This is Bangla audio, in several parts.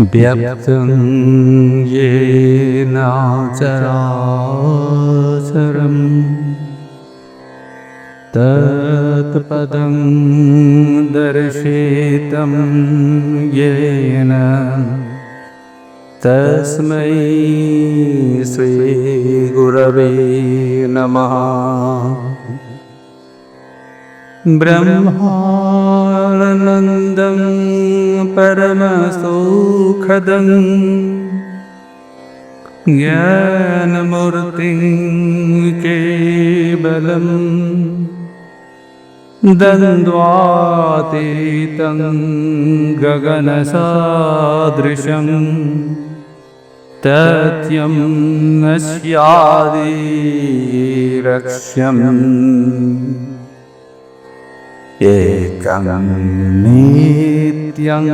व्यक्तं येन तत्पदं दर्शितं येन तस्मै श्रीगुरवे नमः ब्रह्मानन्दं परमसुखदं ज्ञानमूर्तिं केवलम् बलं दन्द्वातीतं गगनसादृशं तत्यं न स्यादिरक्ष्यम्। एकं नित्यं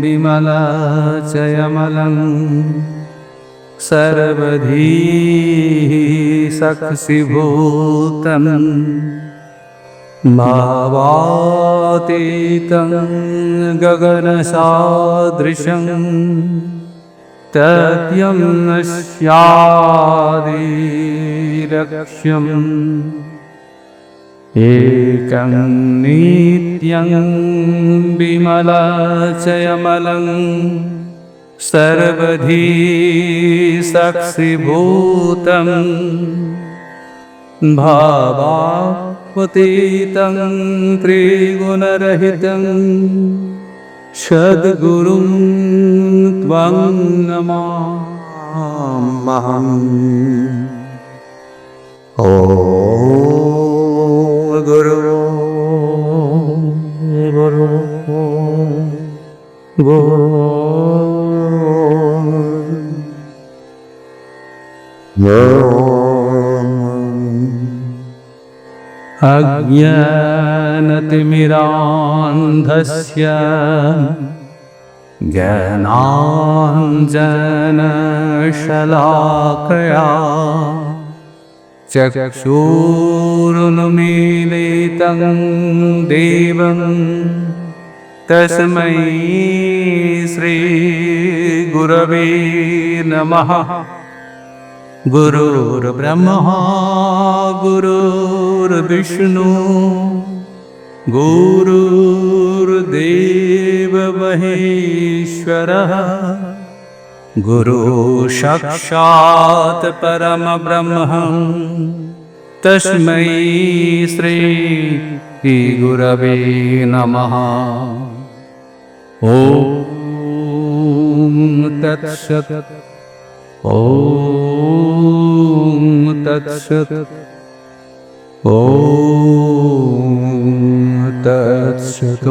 विमलचयमलं सर्वधी साक्षिभूतं भावातीतं गगनसादृशम् तत्यं नश्यादिरक्ष्यम् एकं नित्यं विमलचयमलं सर्वधी साक्षिभूतं भावापतीतं त्रिगुणरहितं सद्गुरुं त्वं नमामहम् ॐ गुरु अज्ञानतिमिरान्धस्य ज्ञानाञ्जनशलाकया चक्षूरुन्मीलितं देवं तस्मै श्रीगुरवे नमः। गुरुर्ब्रह्मा गुरुर्विष्णु गुरुर्देव महेश्वरः गुरु साक्षात् परमब्रह्मम् तस्मै श्रीगुरवे नमः। ॐ तत्सत्। ॐ तत्सत्। ॐ तत्सत्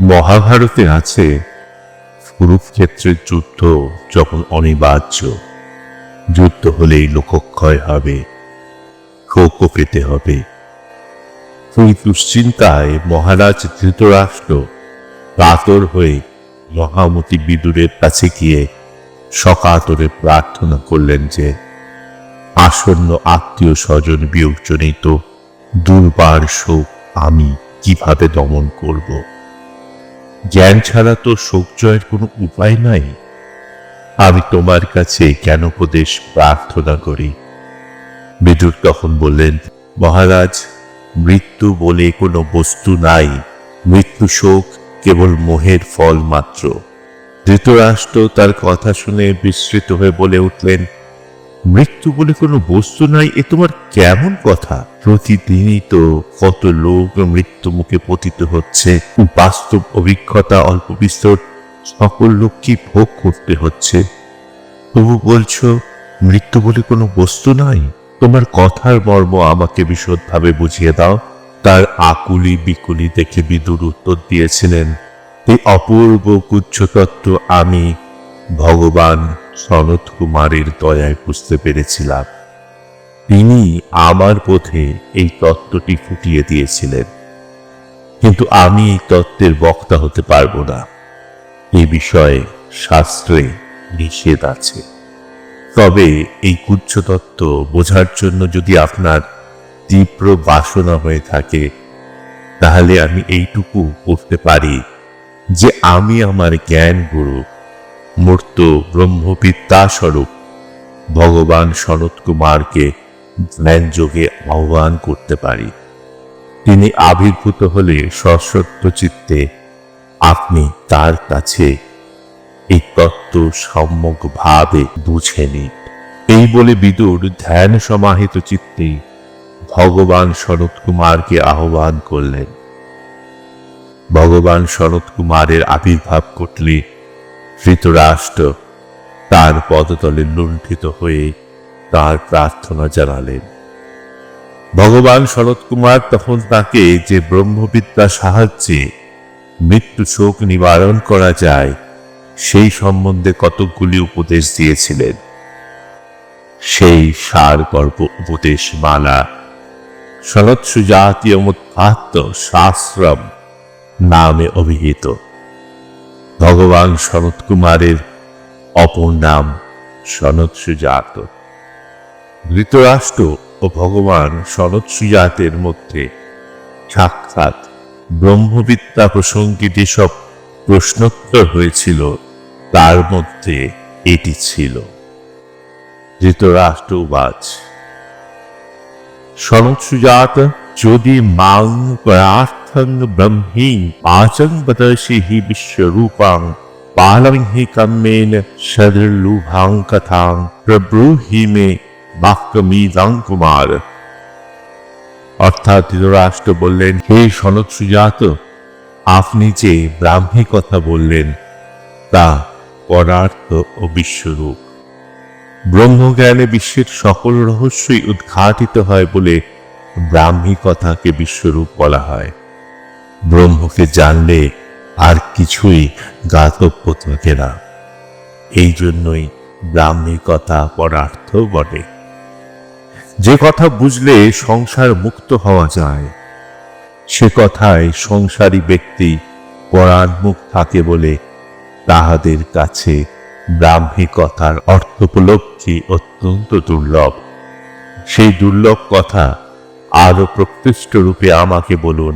মহাভারতে আছে কুরুক্ষেত্রের যুদ্ধ যখন অনিবার্য। যুদ্ধ হলেই লোকক্ষয় হবে ক্ষোভ পেতে হবে। ওই দুশ্চিন্তায় মহারাজ ধৃতরাষ্ট্র কাতর হয়ে মহামতি বিদুরের কাছে গিয়ে সকাতরে প্রার্থনা করলেন যে আসন্ন আত্মীয় স্বজন বিয়োগজনিত দুর্বার শোক আমি কীভাবে দমন করব? জ্ঞান ছাড়া তো শোক কোনো উপায় নাই। আমি তোমার কাছে কেন উপদেশ প্রার্থনা করি? বিদুর তখন বললেন, মহারাজ, মৃত্যু বলে কোনো বস্তু নাই। মৃত্যু শোক কেবল মোহের ফল মাত্র। ধৃতরাষ্ট্র তার কথা শুনে বিস্মৃত হয়ে বলে উঠলেন মৃত্যু বলে কোনো বস্তু নাই, এ তোমার কেমন কথা? প্রতিদিনই তো কত লোক মৃত্যু মুখে পতিত হচ্ছে। বাস্তব অভিজ্ঞতা, অল্প বিস্তর, সকল লোককে ভোগ করতে হচ্ছে? তবু বলছো, মৃত্যু বলে কোনো বস্তু নাই? তোমার কথার মর্ম আমাকে বিশদভাবে বুঝিয়ে দাও। তার আকুলি বিকুলি দেখে বিদুর উত্তর দিয়েছিলেন এই অপূর্ব গুচ্ছতত্ত্ব আমি ভগবান সনত কুমারের দয়ায় বুঝতে পেরেছিলাম। তিনি আমার পথে এই তত্ত্বটি ফুটিয়ে দিয়েছিলেন। কিন্তু আমি এই তত্ত্বের বক্তা হতে পারব না। এ বিষয়ে শাস্ত্রে নিষেধ আছে। তবে এই গুচ্ছতত্ত্ব বোঝার জন্য যদি আপনার তীব্র বাসনা হয়ে থাকে, তাহলে আমি এইটুকু করতে পারি যে আমি আমার জ্ঞান গুরু মূর্ত ব্রহ্মবিদ্যা স্বরূপ ভগবান শরৎ কুমারকে জ্ঞান যোগে আহ্বান করতে পারি। তিনি আবির্ভূত হলে সশক্ত চিত্তে আপনি তার কাছে এই তত্ত্ব সম্যক ভাবে বুঝে নিন। এই বলে বিদুর ধ্যান সমাহিত চিত্তে ভগবান শরৎ কুমারকে আহ্বান করলেন। ভগবান শরৎ কুমারের আবির্ভাব ঘটলে ধৃতরাষ্ট্র তার পদতলে লুণ্ঠিত হয়ে তার প্রার্থনা জানালেন। ভগবান শরৎ কুমার তখন তাকে যে ব্রহ্মবিদ্যা সাহায্যে মৃত্যু শোক নিবারণ করা যায়, সেই সম্বন্ধে কতকগুলি উপদেশ দিয়েছিলেন। সেই সার গর্ব উপদেশ মালা শরৎসু জাতীয় মুখাত্ম শাস্ত্রম নামে অভিহিত। ভগবান শরৎ কুমারের অপর নাম সনৎ সুজাত। ধৃতরাষ্ট্র ও ভগবান সনৎ সুজাতের মধ্যে সাক্ষাৎ ব্রহ্মবিদ্যা প্রসঙ্গে যেসব প্রশ্নোত্তর হয়েছিল, তার মধ্যে এটি ছিল। ধৃতরাষ্ট্রবাজ। সনৎ সুজাত যদি মাং প্রার্থং ব্রহ্মী পাচং বদর্শি হি বিশ্বরূপাং, পালং হি কম্মেন সদৃলুভাং কথাং, প্রব্রূহি মে বাক্যমিদং কুমার। অর্থাৎ ধৃতরাষ্ট্র বললেন, হে সনত সুজাত, আপনি যে ব্রাহ্মী কথা বললেন, তা পরার্থ ও বিশ্বরূপ। ব্রহ্মজ্ঞানে বিশ্বের সকল রহস্যই উদ্ঘাটিত হয় বলে ব্রাহ্মী কথাকে বিশ্বরূপ বলা হয়। ব্রহ্মকে জানলে আর কিছুই গাতব্য থাকে না। এই জন্যই ব্রাহ্মী কথা পরার্থ বটে। যে কথা বুঝলে সংসার মুক্ত হওয়া যায়, সে কথায় সংসারী ব্যক্তি পরাণমুখ থাকে বলে তাহাদের কাছে ব্রাহ্মী কথার অর্থোপলব্ধি অত্যন্ত দুর্লভ। সেই দুর্লভ কথা আরও প্রকৃষ্ট রূপে আমাকে বলুন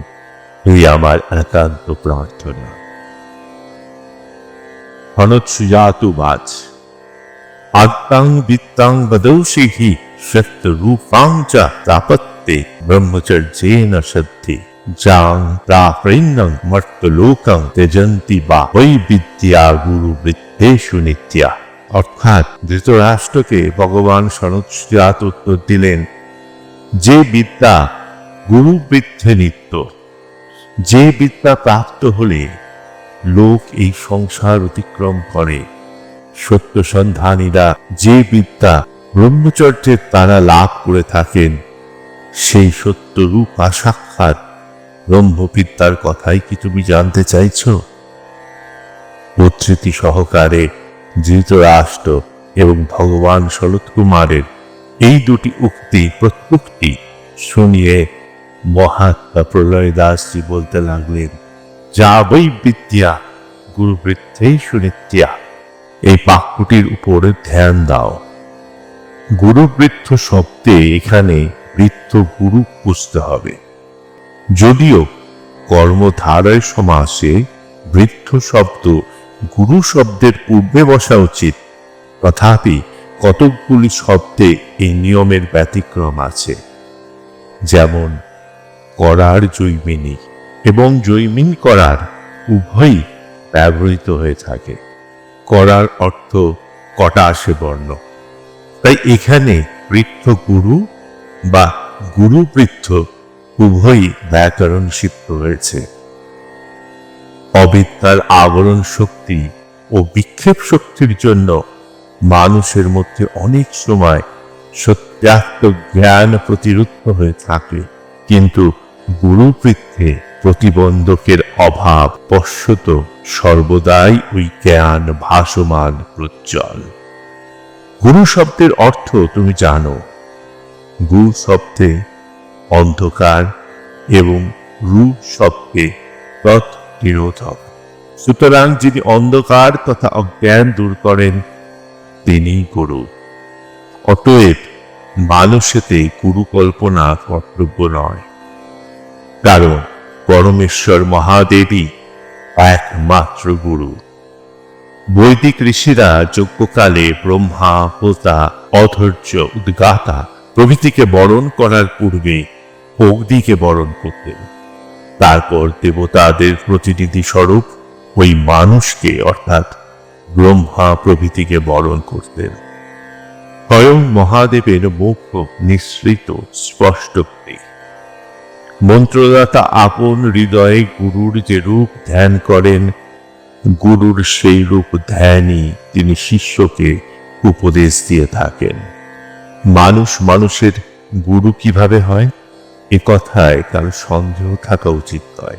এই আমার একান্ত প্রার্থনা। হনৎসুজাতুবাচ আত্মাং বিত্তাং বদৌষিহি সত্য রূপাং যাং প্রাপৃন্নং মর্তলোকং তেজন্তি বা বৈ বিদ্যা গুরু বৃদ্ধেষু নিত্যা। অর্থাৎ ধৃতরাষ্ট্রকে ভগবান সনৎজাত উত্তর দিলেন যে বিদ্যা গুরু বৃদ্ধে নিত্য, যে বিদ্যা প্রাপ্ত হলে লোক এই সংসার অতিক্রম করে। সত্য সন্ধানীরা যে বিদ্যা ব্রহ্মচর্যের তারা লাভ করে থাকেন, সেই সত্য রূপ সাক্ষাৎ ব্রহ্মবিদ্যার কথাই কি তুমি জানতে চাইছ? উদ্ধৃতি সহকারে ধৃতরাষ্ট্র এবং ভগবান শরৎ কুমারের এই দুটি উক্তি প্রত্যুক্তি শুনিয়ে মহাত্মা প্রলয় দাসজি বলতে লাগলেন, যা বৈ বিদ্যা, গুরু বৃদ্ধেই সুনিত্যা, এই বাক্যটির উপর ধ্যান দাও। গুরুবৃদ্ধ শব্দে এখানে বৃদ্ধ গুরু বুঝতে হবে। যদিও কর্মধারয় সমাসে বৃদ্ধ শব্দ গুরু শব্দের পূর্বে বসা উচিত, তথাপি কতকগুলি শব্দে এই নিয়মের ব্যতিক্রম আছে। যেমন, করার জৈমিনী এবং জৈমিন করার উভয়ই ব্যবহৃত হয়ে থাকে। করার অর্থ কটা আসে বর্ণ। তাই এখানে বৃদ্ধ গুরু বা গুরু বৃদ্ধ উভয়ই ব্যাকরণ সিদ্ধ হয়েছে। অবিদ্যার আবরণ শক্তি ও বিক্ষেপ শক্তির জন্য মানুষের মধ্যে অনেক সময় সত্যাত্ম জ্ঞান প্রতিরুদ্ধ হয়ে থাকে। কিন্তু গুরুবৃত্তে প্রতিবন্ধকের অভাব পশ্যত সর্বদাই ওই জ্ঞান ভাসমান প্রজ্জ্বল। গুরু শব্দের অর্থ তুমি জানো। গু শব্দে অন্ধকার এবং রু শব্দে তৎ নিরোধক। সুতরাং যিনি অন্ধকার তথা অজ্ঞান দূর করেন তিনি গুরু অতএব মানুষেতে গুরু কল্পনা কর্তব্য নয়। কারণ পরমেশ্বর মহাদেবী একমাত্র গুরু। বৈদিক ঋষিরা যজ্ঞকালে ব্রহ্মা, হোতা, অধৈর্য, উদ্গাতা প্রভৃতিকে বরণ করার পূর্বে অগ্নিকে বরণ করতেন। তারপর দেবতাদের প্রতিনিধি স্বরূপ ওই মানুষকে অর্থাৎ ব্রহ্মা প্রভৃতিকে বরণ করতেন। স্বয়ং মহাদেবের মুখ নিঃসৃত, স্পষ্ট মন্ত্রদাতা আপন হৃদয়ে গুরুর যে রূপ ধ্যান করেন, গুরুর সেই রূপ ধ্যানই তিনি শিষ্যকে উপদেশ দিয়ে থাকেন। মানুষ মানুষের গুরু কীভাবে হয়? এ কথায় কারও সন্দেহ থাকা উচিত নয়।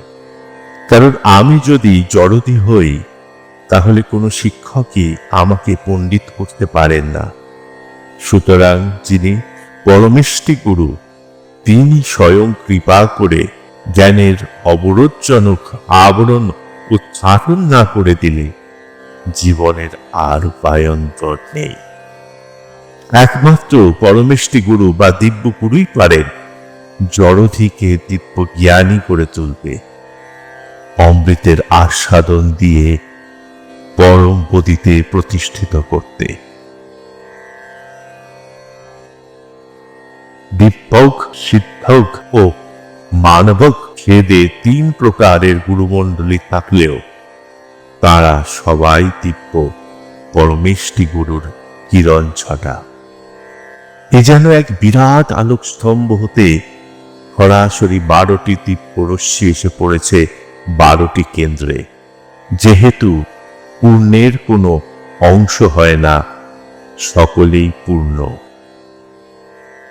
কারণ আমি যদি জড়তি হই তাহলে কোনো শিক্ষকই আমাকে পণ্ডিত করতে পারেন না। সুতরাং যিনি পরমেষ্টি গুরু, তিনি স্বয়ং কৃপা করে জ্ঞানের অবরোধজনক আবরণ উচ্চারণ না করে দিলে জীবনের আর উপায়ন্তর নেই। একমাত্র পরমেষ্টি গুরু বা দিব্য গুরুই পারেন, জড়ধিকে দিব্য জ্ঞানী করে তুলবে। অমৃতের আস্বাদন দিয়ে পরম গতিতে প্রতিষ্ঠিত করতে। দিব্যক সিদ্ধক ও মানবক খেদে তিন প্রকারের গুরুমণ্ডলী থাকলেও তারা সবাই দিব্য পরমেষ্টি গুরুর কিরণ ছটা। এ যেন এক বিরাট আলোক স্তম্ভ হতে সরাসরি বারোটি দিব্য রশ্মি এসে পড়েছে বারোটি কেন্দ্রে। যেহেতু পূর্ণের কোনো অংশ হয় না, সকলেই পূর্ণ।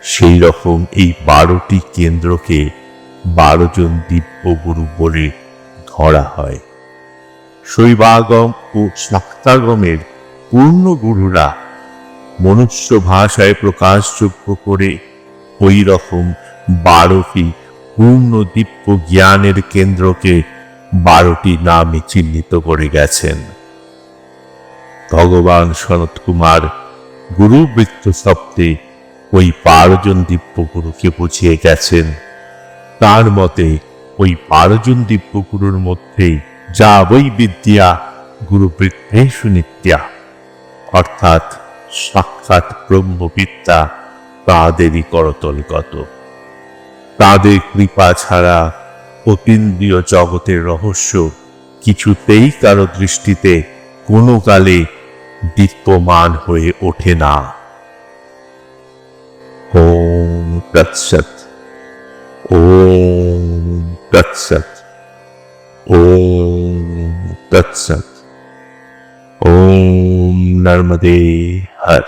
সেই রকম এই বারোটি কেন্দ্রকে বারো জন দিব্যগুরু বলে ধরা হয়। শৈবাগম ও শাক্তাগমের পূর্ণ গুরুরা মনুষ্য ভাষায় প্রকাশযোগ্য করে ওই রকম বারোটি পূর্ণ দিব্য জ্ঞানের কেন্দ্রকে বারোটি নামে চিহ্নিত করে গেছেন। ভগবান সনত কুমার গুরুবৃত্ত শব্দে ওই বারোজন দিব্যগুরুকে বুঝিয়ে গেছেন। তার মতে ওই বারোজন দিব্যগুরুর মধ্যেই যা বৈ বিদ্যা গুরুবৃত্তে সুনিত্যা অর্থাৎ সাক্ষাৎ ব্রহ্মবিদ্যা তাদেরই করতলগত। তাদের কৃপা ছাড়া অতীন্দ্রিয় জগতের রহস্য কিছুতেই কারও দৃষ্টিতে কোনো কালে দীপ্যমান হয়ে ওঠে না ওম তৎসৎ ওম তৎসৎ ওম তৎসৎ ওম নর্মদে হর